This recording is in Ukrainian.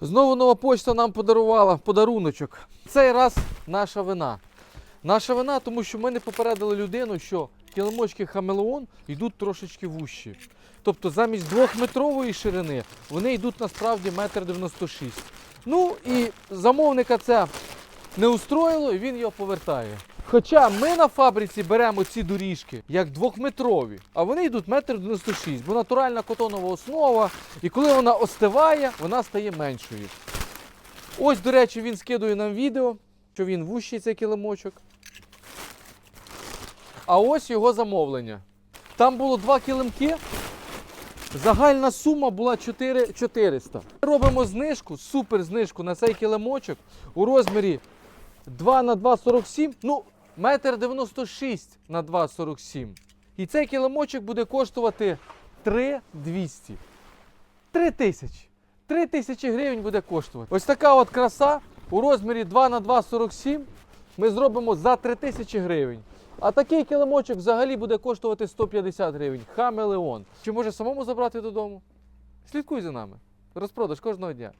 Знову нова почта нам подарувала подаруночок. Цей раз наша вина. Наша вина, тому що ми не попередили людину, що килимочки хамелеон йдуть трошечки вущі. Тобто замість двохметрової ширини вони йдуть насправді метр дев'яносто шість. Ну і замовника це не устроїло, і він його повертає. Хоча ми на фабриці беремо ці доріжки як двохметрові, а вони йдуть метр 96, бо натуральна котонова основа, і коли вона остиває, вона стає меншою. Ось, до речі, він скидує нам відео, що він вущий цей килимочок. А ось його замовлення. Там було два килимки. Загальна сума була 4 400. Робимо знижку, супер знижку на цей килимочок у розмірі 2 на 2,47, ну, метр 96 на 2,47. І цей килимочок буде коштувати 3,200. 3 тисячі. 3 тисячі гривень буде коштувати. Ось така от краса у розмірі 2 на 2,47 ми зробимо за 3 тисячі гривень. А такий килимочок взагалі буде коштувати 150 гривень. Хамелеон. Чи може самому забрати додому? Слідкуй за нами. Розпродаж кожного дня.